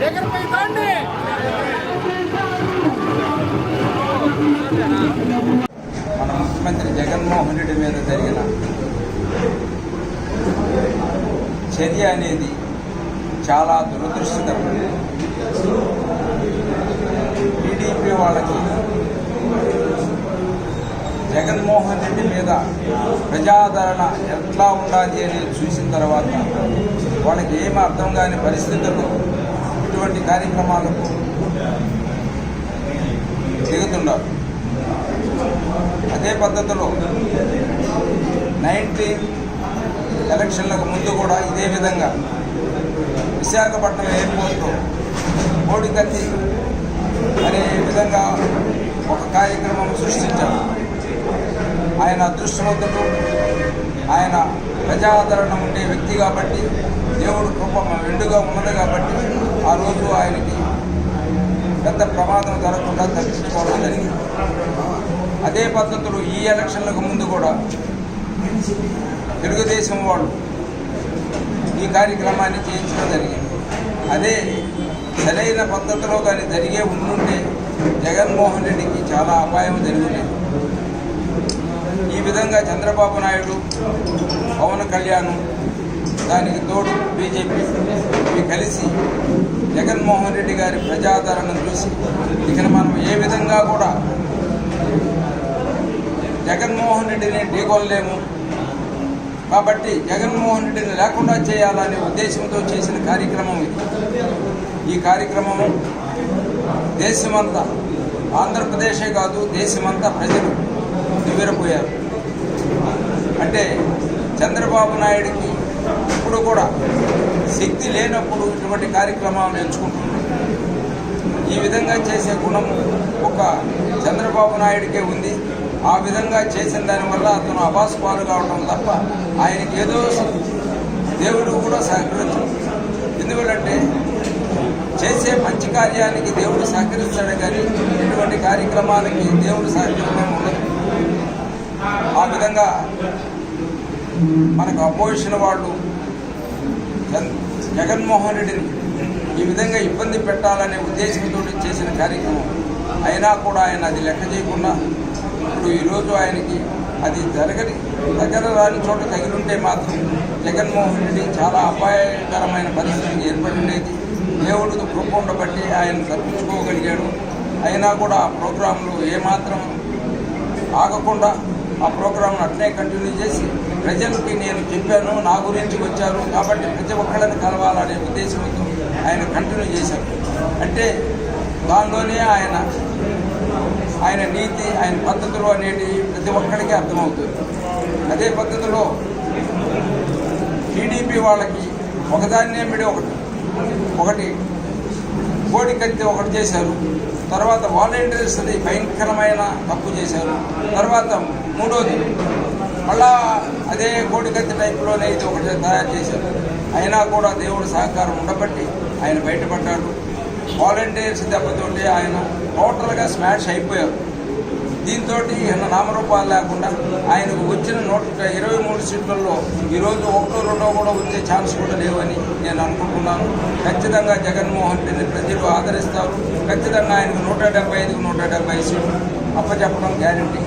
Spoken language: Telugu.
జగన్పై దాడిని మన ముఖ్యమంత్రి జగన్మోహన్ రెడ్డి మీద జరిగిన చర్య అనేది చాలా దురదృష్టకరం జగన్మోహన్ రెడ్డి మీద ప్రజాదరణ ఎట్లా ఉండాలి అనేది చూసిన తర్వాత వాళ్ళకి ఏమి అర్థం కాని పరిస్థితుల్లో ఇటువంటి కార్యక్రమాలకు దిగుతున్నారు అదే పద్ధతిలో నైన్టీ ఎలక్షన్లకు ముందు కూడా ఇదే విధంగా విశాఖపట్నం ఎయిర్పోర్ట్లో కోడికత్తి అనే విధంగా ఒక కార్యక్రమం సృష్టించారు. ఆయన అదృష్టవంతుడు. ఆయన ప్రజాదరణ ఉండే వ్యక్తి కాబట్టి దేవుడు కృప రెండుగా ఉన్నది కాబట్టి ఆ రోజు ఆయనకి పెద్ద ప్రమాదం జరగకుండా తప్పించుకోవడం జరిగింది. అదే పద్ధతులు ఈ ఎలక్షన్లకు ముందు కూడా తెలుగుదేశం వాళ్ళు ఈ కార్యక్రమాన్ని చేయించడం జరిగింది. అదే సరైన పద్ధతిలో కానీ జరిగే ఉండుంటే జగన్మోహన్ రెడ్డికి చాలా అపాయం జరుగుతుంది ఈ విధంగా చంద్రబాబు నాయుడు పవన్ కళ్యాణ్ దానికి తోడు బీజేపీ. ఇవి కలిసి జగన్మోహన్ రెడ్డి గారి ప్రజాదరణను చూసి ఇక్కడ మనం ఏ విధంగా కూడా జగన్మోహన్ రెడ్డిని ఢీకొనలేము. కాబట్టి జగన్మోహన్ రెడ్డిని లేకుండా చేయాలనే ఉద్దేశంతో చేసిన కార్యక్రమం ఇది. ఈ కార్యక్రమము దేశమంతా ఆంధ్రప్రదేశే కాదు దేశమంతా ప్రజలు పోయారు. అంటే చంద్రబాబు నాయుడికి ఇప్పుడు కూడా శక్తి లేనప్పుడు ఇటువంటి కార్యక్రమాలను ఎంచుకుంటున్నాం ఈ విధంగా చేసే గుణం ఒక చంద్రబాబు నాయుడికే ఉంది. ఆ విధంగా చేసిన దానివల్ల అతను అభాస్ పాలు కావడం తప్ప ఆయనకి ఏదో దేవుడు కూడా సహకరించడు. ఎందుకంటే చేసే మంచి కార్యానికి దేవుడు సహకరిస్తాడు కానీ ఇటువంటి కార్యక్రమాలకి దేవుడు సహకరించడం ఉండదు. ఆ విధంగా మనకు అపోజిషన్ వాళ్ళు జన్- జగన్మోహన్ రెడ్డిని ఈ విధంగా ఇబ్బంది పెట్టాలనే ఉద్దేశంతో చేసిన కార్యక్రమం. అయినా కూడా ఆయన అది లెక్క చేయకుండా ఇప్పుడు ఈరోజు ఆయనకి అది జరగని దగ్గర రాని చోట తగిలింటే మాత్రం జగన్మోహన్ రెడ్డి చాలా అపాయకరమైన పరిస్థితి ఏర్పడి ఉండేది. దేవుడు కృప ఉండబట్టి ఆయన తప్పించుకోగలిగాడు. అయినా కూడా ఆ ప్రోగ్రాంలు ఏమాత్రం ఆగకుండా ఆ ప్రోగ్రాంను అట్లే కంటిన్యూ చేసి ప్రజలకి నేను చెప్పాను నా గురించి వచ్చారు కాబట్టి ప్రతి ఒక్కళ్ళని కలవాలనే ఉద్దేశంతో ఆయన కంటిన్యూ చేశారు. అంటే దానిలోనే ఆయన ఆయన నీతి ఆయన పద్ధతులు అనేటివి ప్రతి ఒక్కడికి అర్థమవుతుంది. అదే పద్ధతిలో టీడీపీ వాళ్ళకి ఒకదాన్నే మిడి ఒకటి ఒకటి కోడి కత్తి ఒకటి చేశారు. తర్వాత వాలంటీర్స్ అని భయంకరమైన తప్పు చేశారు. తర్వాత మూడోది మళ్ళా అదే కోడి కత్తి టైప్లోనే ఇది ఒకటి తయారు చేశారు. అయినా కూడా దేవుడు సహకారం ఉండబట్టి ఆయన బయటపడ్డాడు. వాలంటీర్స్ దెబ్బతుంటే ఆయన టోటల్గా స్మాష్ అయిపోయారు. దీంతో ఈయన నామరూపాలు లేకుండా ఆయనకు వచ్చిన నూట ఇరవై మూడు సీట్లలో ఈరోజు ఒకటో రెండో కూడా వచ్చే ఛాన్స్ కూడా లేవని నేను అనుకుంటున్నాను. ఖచ్చితంగా జగన్మోహన్ రెడ్డిని ప్రజలు ఆదరిస్తారు. ఖచ్చితంగా ఆయనకు నూట డెబ్బై ఐదుకు నూట డెబ్బై సీట్లు. అప్పచెప్పడం గ్యారంటీ.